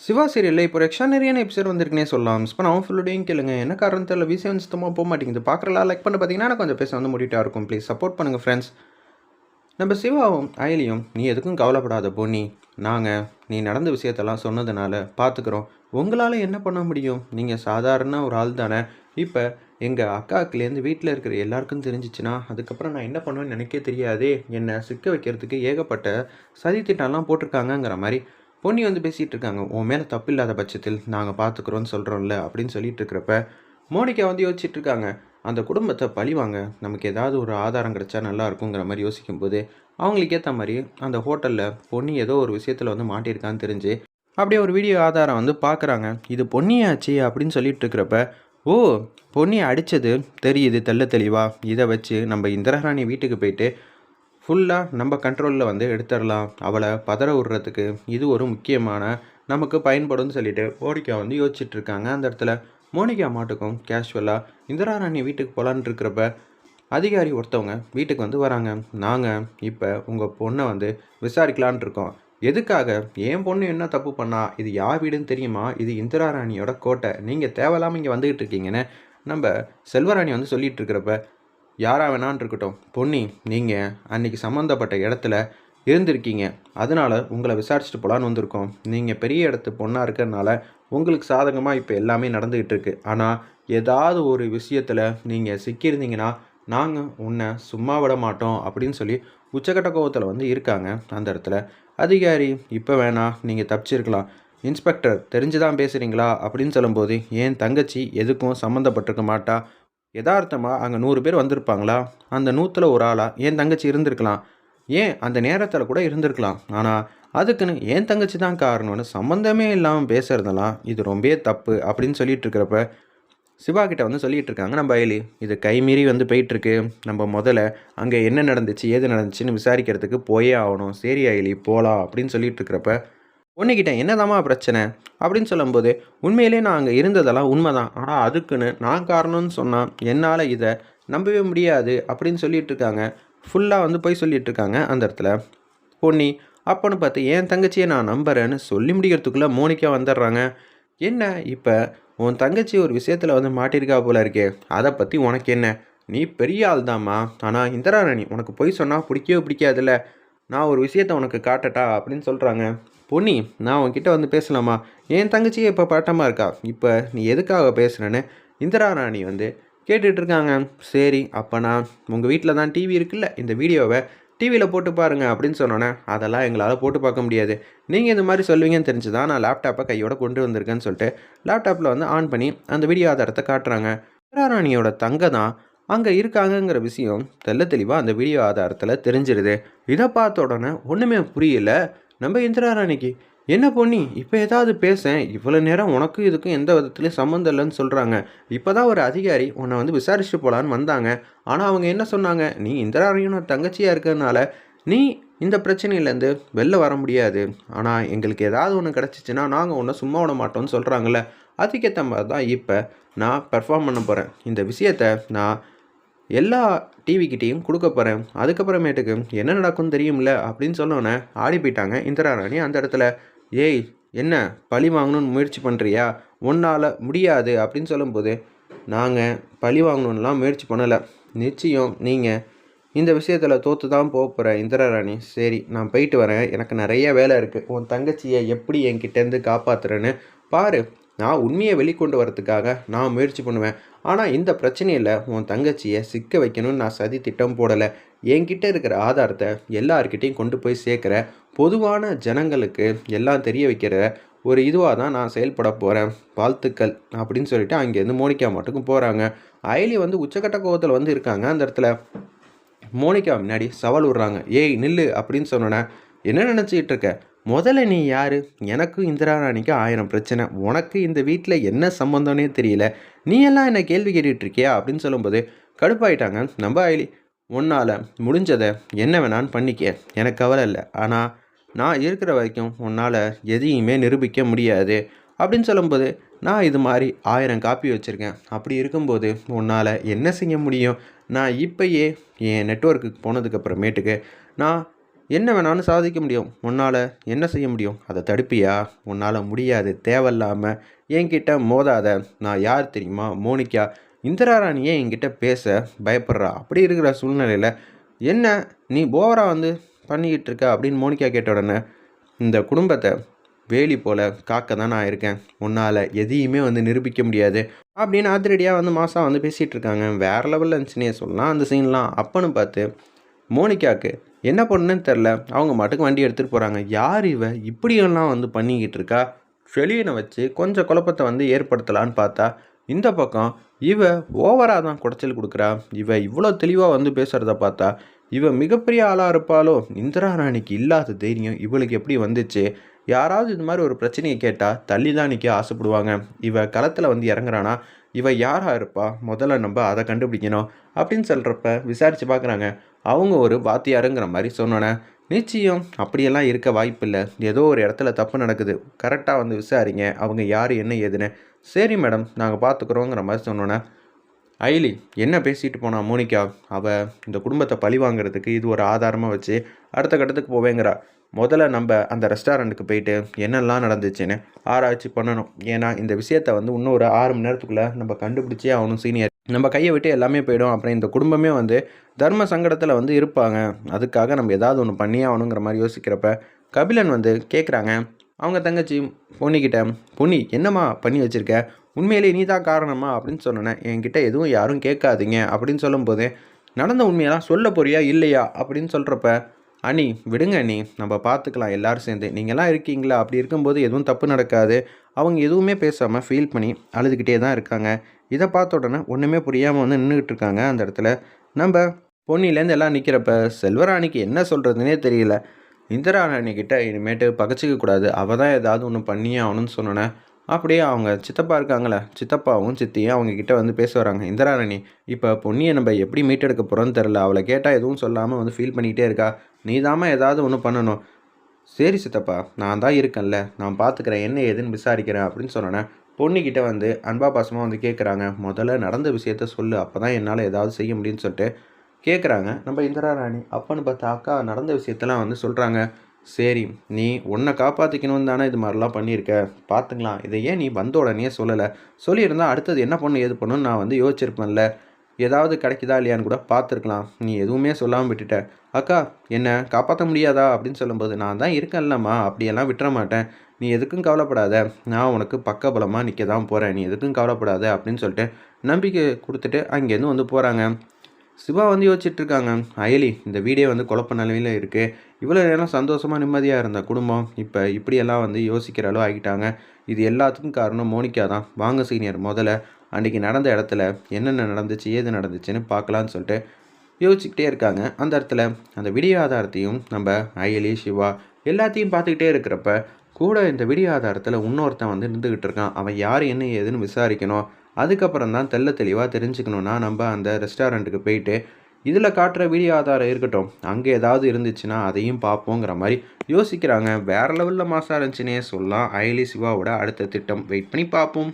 சிவா சீரியலில் இப்போ எக்ஸ்ட்ரானரியான எபிசோட் வந்திருக்குனே சொல்லலாம். மிஸ் நான் ஃபுல்லோடையும் கேளுங்க. என்ன காரணம் தெரியல? விசி வந்து சுத்தமாக போக மாட்டேங்குது. பார்க்குறலாம் லைக் பண்ண பார்த்தீங்கன்னா கொஞ்சம் பேச வந்து முடிட்டா இருக்கும். ப்ளீஸ் சப்போர்ட் பண்ணுங்கள் ஃப்ரெண்ட்ஸ் நம்ம சிவாவும் அயலியும் நீ எதுக்கும் கவலைப்படாத பொன்னி. நாங்கள் நீ நடந்த விஷயத்தெல்லாம் சொன்னதுனால பார்த்துக்குறோம் உங்களால் என்ன பண்ண முடியும்? நீங்கள் சாதாரண ஒரு ஆள் தானே. இப்போ எங்கள் அக்காக்குலேருந்து வீட்டில் இருக்கிற எல்லாருக்கும் தெரிஞ்சிச்சுன்னா அதுக்கப்புறம் நான் என்ன பண்ணுவேன்னு நினைக்க தெரியாதே. என்னை சிக்க வைக்கிறதுக்கு ஏகப்பட்ட சதி திட்டம்லாம் போட்டிருக்காங்கங்கிற மாதிரி. பொன்னி வந்து பேசிகிட்டு இருக்காங்க உன் மேலே தப்பு இல்லாத பட்சத்தில் நாங்கள் பார்த்துக்குறோன்னு சொல்கிறோம்ல அப்படின்னு சொல்லிட்டு இருக்கிறப்ப மோனிகா வந்து யோசிச்சுட்டு இருக்காங்க அந்த குடும்பத்தை பழிவாங்க நமக்கு ஏதாவது ஒரு ஆதாரம் கிடைச்சா நல்லா இருக்குங்கிற மாதிரி யோசிக்கும்போது அவங்களுக்கு ஏற்ற மாதிரி அந்த ஹோட்டலில் பொன்னி ஏதோ ஒரு விஷயத்தில் வந்து மாட்டியிருக்கான்னு தெரிஞ்சு அப்படியே ஒரு வீடியோ ஆதாரம் வந்து பார்க்குறாங்க இது பொன்னியாச்சு அப்படின்னு சொல்லிட்டு இருக்கிறப்ப ஓ பொன்னியை அடித்தது தெரியுது தெல்ல தெளிவா இதை வச்சு நம்ம இந்திராராணி வீட்டுக்கு போயிட்டு ஃபுல்லாக நம்ம கண்ட்ரோலில் வந்து எடுத்துடலாம். அவளை பதற விடுறதுக்கு இது ஒரு முக்கியமான நமக்கு பயன்படும்னு சொல்லிட்டு மோனிகா வந்து யோசிச்சுட்டு இருக்காங்க. அந்த இடத்துல மோனிகா மாட்டுக்கும் கேஷுவலாக இந்திரா ராணி வீட்டுக்கு போகலான்னு இருக்கிறப்ப அதிகாரி ஒருத்தவங்க வீட்டுக்கு வந்து வராங்க. நாங்கள் இப்போ உங்கள் பொண்ணை வந்து விசாரிக்கலான் இருக்கோம். எதுக்காக? என் பொண்ணு என்ன தப்பு பண்ணா? இது யார் வீடுன்னு தெரியுமா? இது இந்திரா ராணியோட கோட்டை. நீங்கள் தேவையில்லாமல் இங்கே வந்துக்கிட்டு இருக்கீங்கன்னு நம்ம செல்வராணி வந்து சொல்லிகிட்டு இருக்கிறப்ப யாராக வேணான்னு இருக்கட்டும். பொன்னி நீங்கள் அன்றைக்கி சம்மந்தப்பட்ட இடத்துல இருந்திருக்கீங்க. அதனால் உங்களை விசாரிச்சுட்டு போகலான்னு வந்திருக்கோம். நீங்கள் பெரிய இடத்து பொண்ணாக இருக்கிறனால உங்களுக்கு சாதகமாக இப்போ எல்லாமே நடந்துக்கிட்டு இருக்கு. ஆனால் ஏதாவது ஒரு விஷயத்தில் நீங்கள் சிக்கியிருந்தீங்கன்னா நாங்கள் உன்னை சும்மா விட மாட்டோம் அப்படின்னு சொல்லி உச்சக்கட்ட கோவத்தில் வந்து இருக்காங்க அந்த இடத்துல. அதிகாரி இப்போ வேணாம் நீங்கள் தப்பிச்சிருக்கலாம். இன்ஸ்பெக்டர் தெரிஞ்சு தான் பேசுகிறீங்களா அப்படின்னு சொல்லும்போது ஏன் தங்கச்சி எதுக்கும் சம்மந்தப்பட்டிருக்க மாட்டா? யதார்த்தமாக அங்கே நூறு பேர் வந்திருப்பாங்களா? அந்த நூற்றில் ஒரு ஆளாக என் தங்கச்சி இருந்திருக்கலாம். ஏன் அந்த நேரத்தில் கூட இருந்திருக்கலாம். ஆனால் அதுக்குன்னு என் தங்கச்சி தான் காரணம்னு சம்மந்தமே இல்லாமல் பேசுகிறதெல்லாம் இது ரொம்பவே தப்பு அப்படின்னு சொல்லிட்டு இருக்கிறப்ப சிவா கிட்ட வந்து சொல்லிகிட்டு இருக்காங்க நம்ம அயலி. இது கைமீறி வந்து போயிட்டுருக்கு. நம்ம முதல்ல அங்கே என்ன நடந்துச்சு ஏது நடந்துச்சுன்னு விசாரிக்கிறதுக்கு போயே ஆகணும். சரி அயலி போகலாம் அப்படின்னு சொல்லிட்டு இருக்கிறப்ப பொண்ணுக்கிட்ட என்னதாம்மா பிரச்சனை? அப்படின்னு சொல்லும்போது உண்மையிலே நான் அங்கே இருந்ததெல்லாம் உண்மைதான். ஆனால் அதுக்குன்னு நான் காரணம்னு சொன்னால் என்னால் இதை நம்பவே முடியாது அப்படின்னு சொல்லிட்டு இருக்காங்க ஃபுல்லாக வந்து போய் சொல்லிட்டு இருக்காங்க அந்த இடத்துல. பொன்னி அப்போன்னு பார்த்து என் தங்கச்சியை நான் நம்புறேன்னு சொல்லி முடிக்கிறதுக்குள்ளே மோனிக்கா வந்துடுறாங்க. என்ன இப்போ? உன் தங்கச்சி ஒரு விஷயத்தில் வந்து மாட்டியிருக்கா போல இருக்கே. அதை பற்றி உனக்கு என்ன? நீ பெரிய ஆள் தாம்மா ஆனால் இந்திராணி உனக்கு பொய் சொன்னால் பிடிக்கவே பிடிக்காதுல்ல. நான் ஒரு விஷயத்தை உனக்கு காட்டட்டா? அப்படின்னு சொல்கிறாங்க பொன்னி நான் உன்கிட்ட வந்து பேசலாமா? என் தங்கச்சியே இப்போ பட்டமாக இருக்கா? இப்போ நீ எதுக்காக பேசுகிறேன்னு இந்திரா ராணி வந்து கேட்டுட்ருக்காங்க சரி அப்போ நான் உங்கள் வீட்டில் தான் டிவி இருக்குல்ல? இந்த வீடியோவை டிவியில் போட்டு பாருங்க அப்படின்னு சொன்னோன்னே அதெல்லாம் எங்களால் போட்டு பார்க்க முடியாது. நீங்கள் இந்த மாதிரி சொல்லுவீங்கன்னு தெரிஞ்சு தான் நான் லேப்டாப்பை கையோட கொண்டு வந்திருக்கேன்னு சொல்லிட்டு லேப்டாப்பில் வந்து ஆன் பண்ணி அந்த வீடியோ ஆதாரத்தை காட்டுறாங்க. இந்திரா ராணியோட தங்க தான் அங்கே இருக்காங்கங்கிற விஷயம் தெள்ள தெளிவாக அந்த வீடியோ ஆதாரத்தில் தெரிஞ்சிருது. இதை பார்த்த உடனே ஒன்றுமே புரியல. நம்ம இந்திராராணிக்கு என்ன பொண்ணி இப்போ ஏதாவது பேசேன். இவ்வளோ நேரம் உனக்கும் இதுக்கும் எந்த விதத்துலையும் சம்மந்தம் இல்லைன்னு சொல்கிறாங்க இப்போ தான் ஒரு அதிகாரி உன்னை வந்து விசாரிச்சுட்டு போகலான்னு வந்தாங்க. ஆனால் அவங்க என்ன சொன்னாங்க? நீ இந்திராராணியோட தங்கச்சியாக இருக்கிறதுனால நீ இந்த பிரச்சனையிலேருந்து வெளில வர முடியாது. ஆனால் எங்களுக்கு ஏதாவது ஒன்று கிடச்சிச்சின்னா நாங்கள் ஒன்றை சும்மா விட மாட்டோம்னு சொல்கிறாங்கல்ல அதுக்கேற்ற மாதிரி தான் இப்போ நான் பெர்ஃபார்ம் பண்ண போகிறேன் இந்த விஷயத்தை நான் எல்லா டிவிக்கிட்டேயும் கொடுக்க போகிறேன் அதுக்கப்புறமேட்டுக்கு என்ன நடக்கும்னு தெரியும்ல அப்படின்னு சொன்னோன்னே ஆடி போயிட்டாங்க இந்திரா ராணி அந்த இடத்துல. ஏய் என்ன பழி வாங்கணும்னு முயற்சி பண்ணுறியா உன்னால் முடியாது அப்படின்னு சொல்லும்போது நாங்கள் பழி வாங்கணும்லாம் முயற்சி பண்ணலை. நிச்சயம் நீங்கள் இந்த விஷயத்தில் தோற்று தான் போக போகிற இந்திரா ராணி சரி நான் போயிட்டு வரேன். எனக்கு நிறைய வேலை இருக்குது உன் தங்கச்சியை எப்படி என்கிட்டேருந்து காப்பாற்றுறேன்னு பாரு. நான் உண்மையை வெளிக்கொண்டு வரத்துக்காக நான் முயற்சி பண்ணுவேன். ஆனால் இந்த பிரச்சனையில் உன் தங்கச்சியை சிக்க வைக்கணும்னு நான் சதி திட்டம் போடலை. என்கிட்ட இருக்கிற ஆதாரத்தை எல்லார்கிட்டையும் கொண்டு போய் சேர்க்குற பொதுவான ஜனங்களுக்கு எல்லாம் தெரிய வைக்கிற ஒரு இதுவாக தான் நான் செயல்பட போகிறேன் வாழ்த்துக்கள் அப்படின்னு சொல்லிட்டு அங்கேருந்து மோனிகா மட்டுக்கும் போகிறாங்க அயலி வந்து உச்சக்கட்ட கோவத்தில் வந்து இருக்காங்க அந்த இடத்துல. மோனிகா முன்னாடி சவால் விடுறாங்க. ஏய் நில்லு அப்படின்னு சொன்னோன்னே என்ன நினச்சிக்கிட்டு இருக்க? முதல்ல நீ யார்? எனக்கும் இந்திரா ராணிக்கும் ஆயிரம் பிரச்சனை. உனக்கு இந்த வீட்டில் என்ன சம்மந்தம்னே தெரியல. நீ எல்லாம் என்ன கேள்வி கேட்டுட்டு இருக்கியா? அப்படின்னு சொல்லும்போது கடுப்பாயிட்டாங்க. நம்ம ஆயிலி. உன்னால் முடிஞ்சதை என்ன வேணான்னு பண்ணிக்க. எனக்கு கவலை இல்லை. ஆனால் நான் இருக்கிற வரைக்கும் உன்னால் எதையுமே நிரூபிக்க முடியாது. அப்படின்னு சொல்லும்போது நான் இது மாதிரி ஆயிரம் காப்பி வச்சுருக்கேன். அப்படி இருக்கும்போது உன்னால் என்ன செய்ய முடியும்? நான் இப்போயே என் நெட்ஒர்க்குக்கு போனதுக்கப்புறமேட்டுக்கு நான் என்ன வேணாலும் சாதிக்க முடியும். உன்னால் என்ன செய்ய முடியும்? அதை தடுப்பியா? உன்னால் முடியாது. தேவையில்லாமல் என்கிட்ட மோதாத. நான் யார் தெரியுமா? மோனிக்கா இந்திரா ராணியே என்கிட்ட பேச பயப்படுறா. அப்படி இருக்கிற சூழ்நிலையில் என்ன நீ போவராக வந்து பண்ணிக்கிட்டு இருக்க அப்படின்னு மோனிகா கேட்ட உடனே இந்த குடும்பத்தை வேலி போல் காக்க தான் நான் இருக்கேன். உன்னால் எதையுமே வந்து நிரூபிக்க முடியாது. அப்படின்னு அதிரடியாக வந்து மாதம் வந்து பேசிகிட்டு இருக்காங்க. வேறு லெவலில் இருந்துச்சுன்னே சொல்லலாம் அந்த சீன்லாம் அப்பன்னு பார்த்து மோனிகாவுக்கு என்ன பண்ணுன்னு தெரில. அவங்க மாட்டுக்கு வண்டி எடுத்துகிட்டு போகிறாங்க யார் இவ? இப்படியெல்லாம் வந்து பண்ணிக்கிட்டு இருக்கா? செலியனை வச்சு கொஞ்சம் குழப்பத்தை வந்து ஏற்படுத்தலான்னு பார்த்தா இந்த பக்கம் இவ ஓவராக தான் குடைச்சல் கொடுக்குறா. இவ இவ்வளோ தெளிவாக வந்து பேசுகிறத பார்த்தா இவ மிகப்பெரிய ஆளாக இருப்பாளோ? இந்திரா ராணிக்கு இல்லாத தைரியம் இவளுக்கு எப்படி வந்துச்சு? யாராவது இது மாதிரி ஒரு பிரச்சனையை கேட்டால் தள்ளி தான் நிற்க ஆசைப்படுவாங்க. இவ களத்தில் வந்து இறங்குறானா? இவ யாராக இருப்பா? முதல்ல நம்ம அதை கண்டுபிடிக்கணும் அப்படின்னு சொல்கிறப்ப விசாரித்து பார்க்குறாங்க. அவங்க ஒரு வாத்தியாருங்கிற மாதிரி சொன்னோன்னே நிச்சயம் அப்படியெல்லாம் இருக்க வாய்ப்பில்லை. ஏதோ ஒரு இடத்துல தப்பு நடக்குது. கரெக்டாக வந்து விசாரிங்க. அவங்க யார் என்ன ஏதுன்னு. சரி மேடம் நாங்கள் பார்த்துக்குறோங்கிற மாதிரி சொன்னோன்னே ஐலி என்ன பேசிட்டு போனா மோனிகா? அவள் இந்த குடும்பத்தை பழி வாங்குறதுக்கு இது ஒரு ஆதாரமாக வச்சு அடுத்த கட்டத்துக்கு போவேங்கிறா. முதல்ல நம்ம அந்த ரெஸ்டாரண்ட்டுக்கு போயிட்டு என்னெல்லாம் நடந்துச்சுன்னு ஆராய்ச்சி பண்ணணும். ஏன்னா இந்த விஷயத்த வந்து இன்னும் ஒரு ஆறு மணி நேரத்துக்குள்ளே நம்ம கண்டுபிடிச்சே ஆகணும் சீனியர். நம்ம கையை விட்டு எல்லாமே போயிடும். அப்புறம் இந்த குடும்பமே வந்து தர்ம சங்கடத்தில் வந்து இருப்பாங்க. அதுக்காக நம்ம ஏதாவது ஒன்று பண்ணியே ஆகணுங்கிற மாதிரி யோசிக்கிறப்ப கபிலன் வந்து கேட்குறாங்க அவங்க தங்கச்சி பொன்னிக்கிட்ட பொன்னி என்னம்மா பண்ணி வச்சுருக்க? உண்மையிலேயே நீ தான் காரணமா? அப்படின்னு சொன்னேன் என்கிட்ட எதுவும் யாரும் கேட்காதீங்க. அப்படின்னு சொல்லும்போது நடந்த உண்மையெல்லாம் சொல்ல போறியா இல்லையா? அப்படின்னு சொல்கிறப்ப அனி விடுங்க அண்ணி. நம்ம பார்த்துக்கலாம் எல்லோரும் சேர்ந்து. நீங்களாம் இருக்கீங்களா? அப்படி இருக்கும்போது எதுவும் தப்பு நடக்காது. அவங்க எதுவுமே பேசாமல் ஃபீல் பண்ணி அழுதுகிட்டே தான் இருக்காங்க. இதை பார்த்த உடனே ஒன்றுமே புரியாமல் வந்து நின்றுக்கிட்டு இருக்காங்க அந்த இடத்துல. நம்ம பொன்னிலேருந்து எல்லாம் நிற்கிறப்ப செல்வராணிக்கு என்ன சொல்கிறதுனே தெரியல. இந்திராணிக்கிட்ட இனிமேட்டு பகச்சிக்க கூடாது. அவள் தான் ஏதாவது ஒன்று பண்ணியே ஆகணும்னு சொன்னோன்னே அப்படியே அவங்க சித்தப்பா இருக்காங்களே சித்தப்பாவும் சித்தியும் அவங்க கிட்ட வந்து பேச வராங்க. இந்திரா இப்போ பொன்னியை நம்ம எப்படி மீட்டெடுக்க போகிறோன்னு தெரில அவளை கேட்டால் எதுவும் சொல்லாமல் வந்து ஃபீல் பண்ணிக்கிட்டே இருக்கா. நீ தாம்மா ஏதாவது ஒன்று பண்ணணும். சரி சித்தப்பா நான் தான் இருக்கேன்ல. நான் பார்த்துக்கிறேன் என்ன ஏதுன்னு விசாரிக்கிறேன். அப்படின்னு சொன்னேன். பொண்ணுக்கிட்ட வந்து அன்பா பாசமாக வந்து கேட்குறாங்க முதல்ல நடந்த விஷயத்த சொல்லு. அப்போ தான் என்னால் ஏதாவது செய்ய முடியும்னு சொல்லிட்டு கேட்குறாங்க நம்ம இந்திரா ராணி அப்பன்னு பார்த்தா அக்கா நடந்த விஷயத்தெல்லாம் வந்து சொல்கிறாங்க சரி நீ உன்னை காப்பாற்றிக்கணும்னு தானே இது மாதிரிலாம் பண்ணியிருக்க. பார்த்துக்கலாம் இதை ஏன் நீ வந்த உடனே சொல்லலை? சொல்லியிருந்தால் அடுத்தது என்ன பண்ணு ஏது பண்ணுன்னு நான் வந்து யோசிச்சிருப்பேன்ல. ஏதாவது கிடைக்குதா இல்லையான்னு கூட பார்த்துருக்கலாம் நீ எதுவுமே சொல்லாமல் விட்டுட்ட. அக்கா என்ன காப்பாற்ற முடியாதா? அப்படின்னு சொல்லும்போது நான் தான் இருக்கேன்லம்மா. அப்படியெல்லாம் விட்டுற மாட்டேன். நீ எதுக்கும் கவலைப்படாத நான் உனக்கு பக்கபலமாக நிற்க தான் போகிறேன் நீ எதுக்கும் கவலைப்படாத அப்படின்னு சொல்லிட்டு நம்பிக்கை கொடுத்துட்டு அங்கேருந்து வந்து போகிறாங்க சிவா வந்து யோசிச்சுட்ருக்காங்க அயலி இந்த வீடே வந்து குழப்ப நிலையில் இருக்குது இவ்வளோ நேரம் சந்தோஷமாக நிம்மதியாக இருந்த குடும்பம் இப்போ இப்படியெல்லாம் வந்து யோசிக்கிற அளவு ஆகிட்டாங்க. இது எல்லாத்துக்கும் காரணம் மோனிகா தான். வாங்க சீனியர் முதல்ல அன்றைக்கி நடந்த இடத்துல என்னென்ன நடந்துச்சு ஏது நடந்துச்சுன்னு பார்க்கலான்னு சொல்லிட்டு யோசிச்சுக்கிட்டே இருக்காங்க. அந்த இடத்துல அந்த விடிய ஆதாரத்தையும் நம்ம அயலி சிவா எல்லாத்தையும் பார்த்துக்கிட்டே இருக்கிறப்ப கூட இந்த விடியாதாரத்தில் இன்னொருத்தன் வந்து நின்றுக்கிட்டு இருக்கான். அவன் யார் என்ன ஏதுன்னு விசாரிக்கணும். அதுக்கப்புறம் தான் தெல்ல தெளிவாக தெரிஞ்சுக்கணுன்னா நம்ம அந்த ரெஸ்டாரண்ட்டுக்கு போயிட்டு இதில் காட்டுற வீடியோ ஆதாரம் இருக்கட்டும் அங்கே ஏதாவது இருந்துச்சுன்னா அதையும் பார்ப்போங்கிற மாதிரி யோசிக்கிறாங்க. வேறு லெவலில் மாசாக இருந்துச்சுன்னே சொல்லலாம். அயலி சிவாவோட அடுத்த திட்டம். வெயிட் பண்ணி பார்ப்போம்.